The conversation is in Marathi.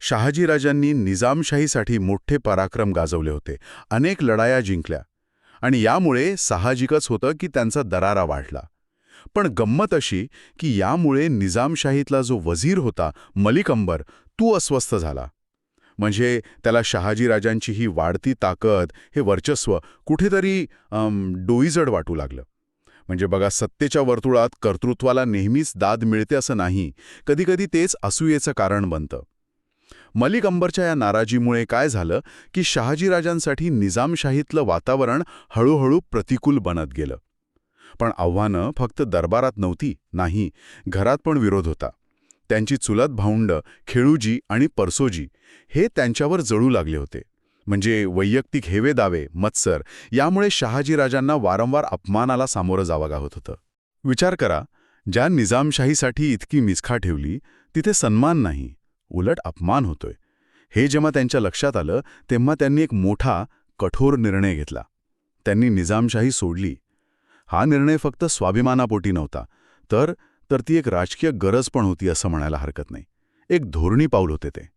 शहाजीराजांनी निजामशाहीसाठी मोठे पराक्रम गाजवले होते. अनेक लढाया जिंकल्या. आणि यामुळे साहजिकच होतं की त्यांचा दरारा वाढला. पण गंमत अशी की यामुळे निजामशाहीतला जो वजीर होता मलिक अंबर तो अस्वस्थ झाला. म्हणजे त्याला शहाजीराजांची ही वाढती ताकद हे वर्चस्व कुठेतरी डोईजड वाटू लागलं. म्हणजे बघा सत्तेच्या वर्तुळात कर्तृत्वाला नेहमीच दाद मिळते असं नाही. कधीकधी तेच असूयेचं कारण बनतं. मलिक अंबरच्या या नाराजीमुळे काय झालं की शहाजीराजांसाठी निजामशाहीतलं वातावरण हळूहळू प्रतिकूल बनत गेलं. पण आव्हानं फक्त दरबारात नव्हती नाही घरात पण विरोध होता. त्यांची चुलत भाऊंड खेळूजी आणि परसोजी हे त्यांच्यावर जळू लागले होते. म्हणजे वैयक्तिक हेवे दावे मत्सर यामुळे शहाजीराजांना वारंवार अपमानाला सामोरं जावं लागत होतं. विचार करा ज्या निजामशाहीसाठी इतकी मिसखा ठेवली तिथे सन्मान नाही. उलट अपमान होतोय. हे जेव्हा त्यांच्या लक्षात आलं तेव्हा त्यांनी एक मोठा कठोर निर्णय घेतला. त्यांनी निजामशाही सोडली. हा निर्णय फक्त स्वाभिमानापोटी नव्हता. तर तर ती एक राजकीय गरज पण होती असं म्हणायला हरकत नाही. एक धोरणी पाऊल होते ते.